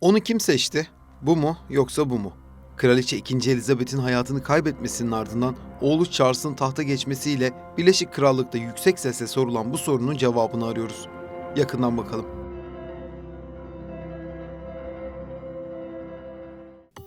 Onu kim seçti? Bu mu yoksa bu mu? Kraliçe 2. Elizabeth'in hayatını kaybetmesinin ardından oğlu Charles'ın tahta geçmesiyle Birleşik Krallık'ta yüksek sesle sorulan bu sorunun cevabını arıyoruz. Yakından bakalım.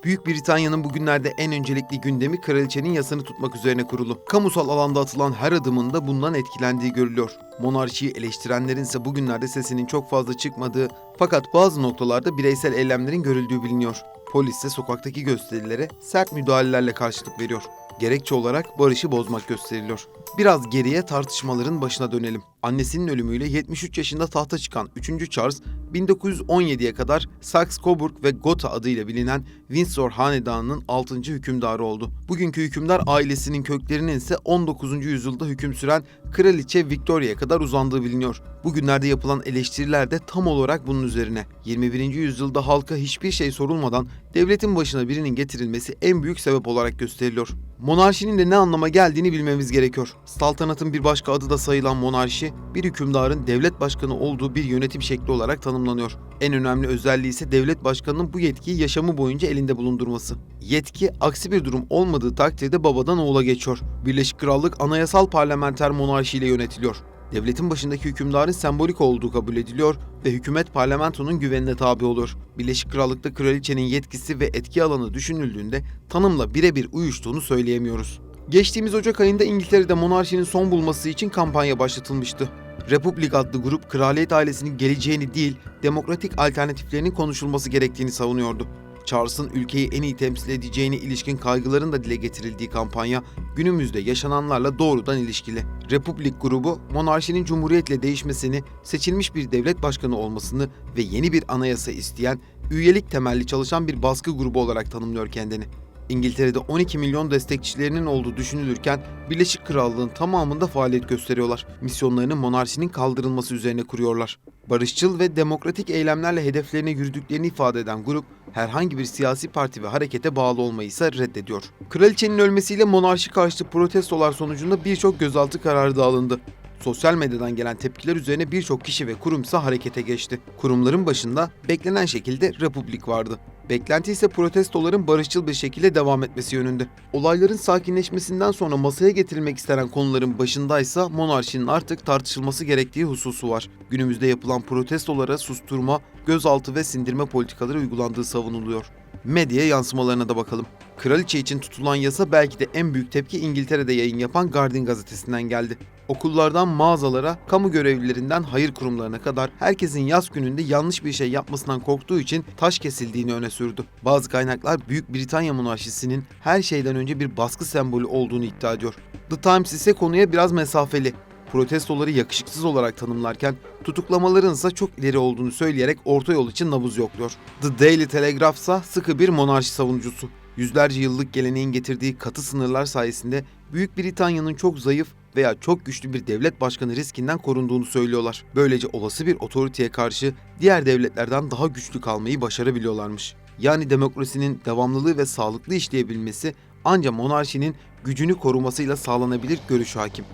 Büyük Britanya'nın bugünlerde en öncelikli gündemi kraliçenin yasını tutmak üzerine kurulu. Kamusal alanda atılan her adımında bundan etkilendiği görülüyor. Monarşiyi eleştirenlerin ise bugünlerde sesinin çok fazla çıkmadığı fakat bazı noktalarda bireysel eylemlerin görüldüğü biliniyor. Polis ise sokaktaki gösterilere sert müdahalelerle karşılık veriyor. Gerekçe olarak barışı bozmak gösteriliyor. Biraz geriye tartışmaların başına dönelim. Annesinin ölümüyle 73 yaşında tahta çıkan 3. Charles, 1917'ye kadar Saxe-Coburg ve Gotha adıyla bilinen Windsor Hanedanı'nın 6. hükümdarı oldu. Bugünkü hükümdar ailesinin köklerinin ise 19. yüzyılda hüküm süren Kraliçe Victoria'ya kadar uzandığı biliniyor. Bugünlerde yapılan eleştiriler de tam olarak bunun üzerine. 21. yüzyılda halka hiçbir şey sorulmadan devletin başına birinin getirilmesi en büyük sebep olarak gösteriliyor. Monarşinin de ne anlama geldiğini bilmemiz gerekiyor. Saltanatın bir başka adı da sayılan monarşi, bir hükümdarın devlet başkanı olduğu bir yönetim şekli olarak tanımlanıyor. En önemli özelliği ise devlet başkanının bu yetkiyi yaşamı boyunca elinde bulundurması. Yetki aksi bir durum olmadığı takdirde babadan oğula geçiyor. Birleşik Krallık anayasal parlamenter monarşiyle yönetiliyor. Devletin başındaki hükümdarın sembolik olduğu kabul ediliyor ve hükümet parlamentonun güvenine tabi oluyor. Birleşik Krallık'ta kraliçenin yetkisi ve etki alanı düşünüldüğünde tanımla birebir uyuştuğunu söyleyemiyoruz. Geçtiğimiz Ocak ayında İngiltere'de monarşinin son bulması için kampanya başlatılmıştı. Republik adlı grup kraliyet ailesinin geleceğini değil, demokratik alternatiflerinin konuşulması gerektiğini savunuyordu. Charles'ın ülkeyi en iyi temsil edeceğine ilişkin kaygıların da dile getirildiği kampanya günümüzde yaşananlarla doğrudan ilişkili. Republik grubu monarşinin cumhuriyetle değişmesini, seçilmiş bir devlet başkanı olmasını ve yeni bir anayasa isteyen, üyelik temelli çalışan bir baskı grubu olarak tanımlıyor kendini. İngiltere'de 12 milyon destekçilerinin olduğu düşünülürken Birleşik Krallığın tamamında faaliyet gösteriyorlar. Misyonlarını monarşinin kaldırılması üzerine kuruyorlar. Barışçıl ve demokratik eylemlerle hedeflerine yürüdüklerini ifade eden grup herhangi bir siyasi parti ve harekete bağlı olmayı ise reddediyor. Kraliçenin ölmesiyle monarşi karşıtı protestolar sonucunda birçok gözaltı kararı da alındı. Sosyal medyadan gelen tepkiler üzerine birçok kişi ve kurum ise harekete geçti. Kurumların başında beklenen şekilde Republik vardı. Beklenti ise protestoların barışçıl bir şekilde devam etmesi yönünde. Olayların sakinleşmesinden sonra masaya getirilmek istenen konuların başındaysa monarşinin artık tartışılması gerektiği hususu var. Günümüzde yapılan protestolara susturma, gözaltı ve sindirme politikaları uygulandığı savunuluyor. Medya yansımalarına da bakalım. Kraliçe için tutulan yasa belki de en büyük tepki İngiltere'de yayın yapan Guardian gazetesinden geldi. Okullardan mağazalara, kamu görevlilerinden hayır kurumlarına kadar herkesin yaz gününde yanlış bir şey yapmasından korktuğu için taş kesildiğini öne sürdü. Bazı kaynaklar Büyük Britanya monarşisinin her şeyden önce bir baskı sembolü olduğunu iddia ediyor. The Times ise konuya biraz mesafeli protestoları yakışıksız olarak tanımlarken tutuklamaların ise çok ileri olduğunu söyleyerek orta yol için nabız yokluyor. The Daily Telegraph ise sıkı bir monarşi savunucusu. Yüzlerce yıllık geleneğin getirdiği katı sınırlar sayesinde Büyük Britanya'nın çok zayıf veya çok güçlü bir devlet başkanı riskinden korunduğunu söylüyorlar. Böylece olası bir otoriteye karşı diğer devletlerden daha güçlü kalmayı başarabiliyorlarmış. Yani demokrasinin devamlılığı ve sağlıklı işleyebilmesi ancak monarşinin gücünü korumasıyla sağlanabilir görüşü hakim.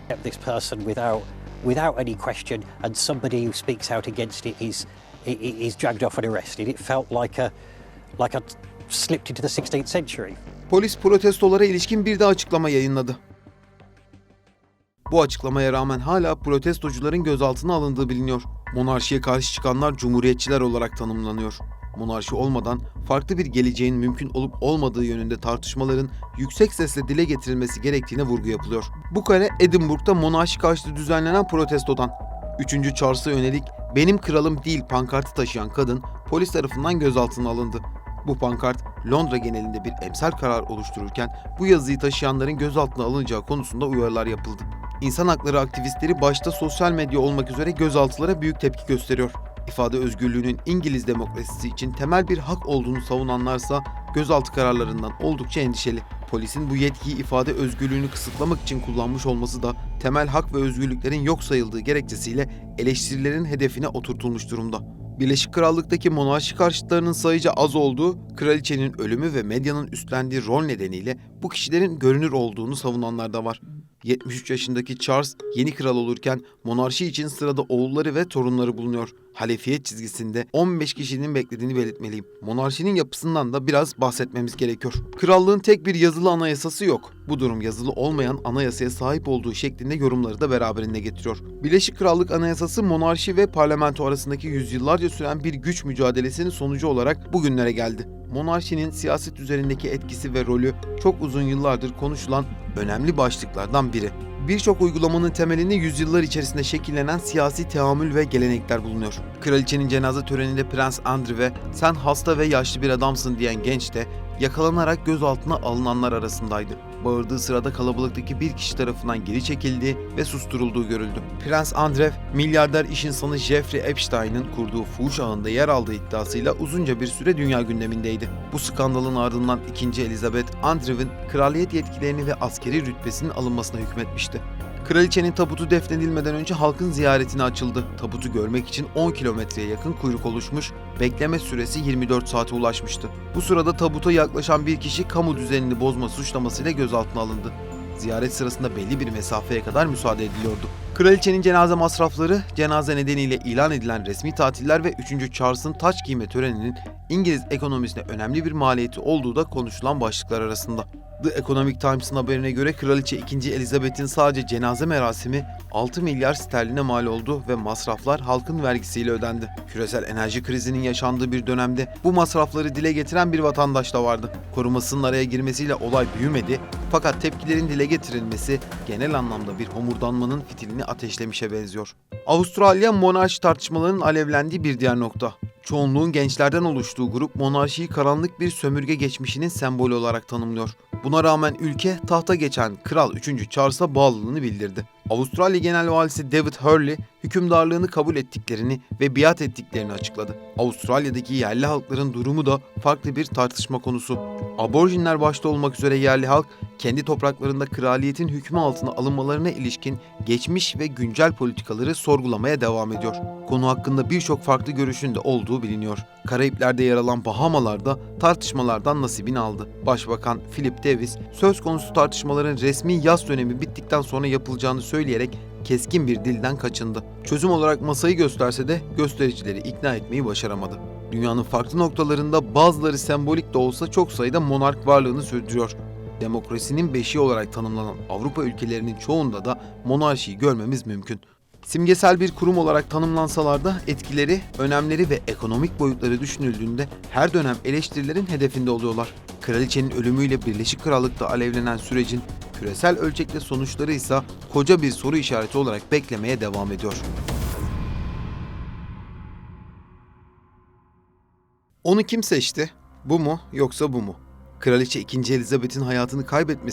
without any question, and somebody who speaks out against it is is dragged off and arrested. It felt like a like a slipped into the 16th century. Polis protestolara ilişkin bir de açıklama yayınladı. Bu açıklamaya rağmen hala protestocuların gözaltına alındığı biliniyor. Monarşiye karşı çıkanlar cumhuriyetçiler olarak tanımlanıyor. Monarşi olmadan farklı bir geleceğin mümkün olup olmadığı yönünde tartışmaların yüksek sesle dile getirilmesi gerektiğine vurgu yapılıyor. Bu kare Edinburgh'da monarşi karşıtı düzenlenen protestodan. 3. Charles'a yönelik benim kralım değil pankartı taşıyan kadın polis tarafından gözaltına alındı. Bu pankart Londra genelinde bir emsal karar oluştururken bu yazıyı taşıyanların gözaltına alınacağı konusunda uyarılar yapıldı. İnsan hakları aktivistleri başta sosyal medya olmak üzere gözaltılara büyük tepki gösteriyor. İfade özgürlüğünün İngiliz demokrasisi için temel bir hak olduğunu savunanlarsa gözaltı kararlarından oldukça endişeli. Polisin bu yetkiyi ifade özgürlüğünü kısıtlamak için kullanmış olması da temel hak ve özgürlüklerin yok sayıldığı gerekçesiyle eleştirilerin hedefine oturtulmuş durumda. Birleşik Krallık'taki monarşi karşıtlarının sayıca az olduğu, kraliçenin ölümü ve medyanın üstlendiği rol nedeniyle bu kişilerin görünür olduğunu savunanlar da var. 73 yaşındaki Charles yeni kral olurken monarşi için sırada oğulları ve torunları bulunuyor. halefiyet çizgisinde 15 kişinin beklediğini belirtmeliyim. Monarşinin yapısından da biraz bahsetmemiz gerekiyor. Krallığın tek bir yazılı anayasası yok. Bu durum yazılı olmayan anayasaya sahip olduğu şeklinde yorumları da beraberinde getiriyor. Birleşik Krallık Anayasası monarşi ve parlamento arasındaki yüzyıllarca süren bir güç mücadelesinin sonucu olarak bugünlere geldi. Monarşinin siyaset üzerindeki etkisi ve rolü çok uzun yıllardır konuşulan önemli başlıklardan biri. Birçok uygulamanın temelinde yüzyıllar içerisinde şekillenen siyasi teamül ve gelenekler bulunuyor. Kraliçenin cenaze töreninde Prens Andrew ve sen hasta ve yaşlı bir adamsın diyen genç de yakalanarak gözaltına alınanlar arasındaydı. Bağırdığı sırada kalabalıktaki bir kişi tarafından geri çekildiği ve susturulduğu görüldü. Prens Andrew, milyarder iş insanı Jeffrey Epstein'ın kurduğu fuhuş ağında yer aldığı iddiasıyla uzunca bir süre dünya gündemindeydi. Bu skandalın ardından 2. Elizabeth, Andrew'ın kraliyet yetkilerini ve askeri rütbesinin alınmasına hükmetmişti. Kraliçenin tabutu defnedilmeden önce halkın ziyaretine açıldı. Tabutu görmek için 10 kilometreye yakın kuyruk oluşmuş, bekleme süresi 24 saate ulaşmıştı. Bu sırada tabuta yaklaşan bir kişi kamu düzenini bozma suçlamasıyla gözaltına alındı. Ziyaret sırasında belli bir mesafeye kadar müsaade ediliyordu. Kraliçenin cenaze masrafları, cenaze nedeniyle ilan edilen resmi tatiller ve 3. Charles'ın taç giyme töreninin İngiliz ekonomisine önemli bir maliyeti olduğu da konuşulan başlıklar arasında. The Economic Times'ın haberine göre Kraliçe 2. Elizabeth'in sadece cenaze merasimi 6 milyar sterline mal oldu ve masraflar halkın vergisiyle ödendi. Küresel enerji krizinin yaşandığı bir dönemde bu masrafları dile getiren bir vatandaş da vardı. Korumasının araya girmesiyle olay büyümedi fakat tepkilerin dile getirilmesi genel anlamda bir homurdanmanın fitilini ateşlemişe benziyor. Avustralya monarşi tartışmalarının alevlendiği bir diğer nokta. Çoğunluğun gençlerden oluştuğu grup monarşiyi karanlık bir sömürge geçmişinin sembolü olarak tanımlıyor. Buna rağmen ülke tahta geçen Kral 3. Charles'a bağlılığını bildirdi. Avustralya Genel Valisi David Hurley, hükümdarlığını kabul ettiklerini ve biat ettiklerini açıkladı. Avustralya'daki yerli halkların durumu da farklı bir tartışma konusu. Aborjinler başta olmak üzere yerli halk, kendi topraklarında kraliyetin hükmü altına alınmalarına ilişkin geçmiş ve güncel politikaları sorgulamaya devam ediyor. Konu hakkında birçok farklı görüşün de olduğu biliniyor. Karayipler'de yer alan Bahamalar'da tartışmalardan nasibini aldı. Başbakan Philip Davis, söz konusu tartışmaların resmi yaz dönemi bittikten sonra yapılacağını söyleyerek keskin bir dilden kaçındı. Çözüm olarak masayı gösterse de göstericileri ikna etmeyi başaramadı. Dünyanın farklı noktalarında bazıları sembolik de olsa çok sayıda monark varlığını sürdürüyor. Demokrasinin beşiği olarak tanımlanan Avrupa ülkelerinin çoğunda da monarşiyi görmemiz mümkün. Simgesel bir kurum olarak tanımlansalar da etkileri, önemleri ve ekonomik boyutları düşünüldüğünde her dönem eleştirilerin hedefinde oluyorlar. Kraliçenin ölümüyle Birleşik Krallık'ta alevlenen sürecin küresel ölçekte sonuçları ise koca bir soru işareti olarak beklemeye devam ediyor. Onu kim seçti? Bu mu yoksa bu mu? Kraliçe 2. Elizabeth'in hayatını kaybetmesi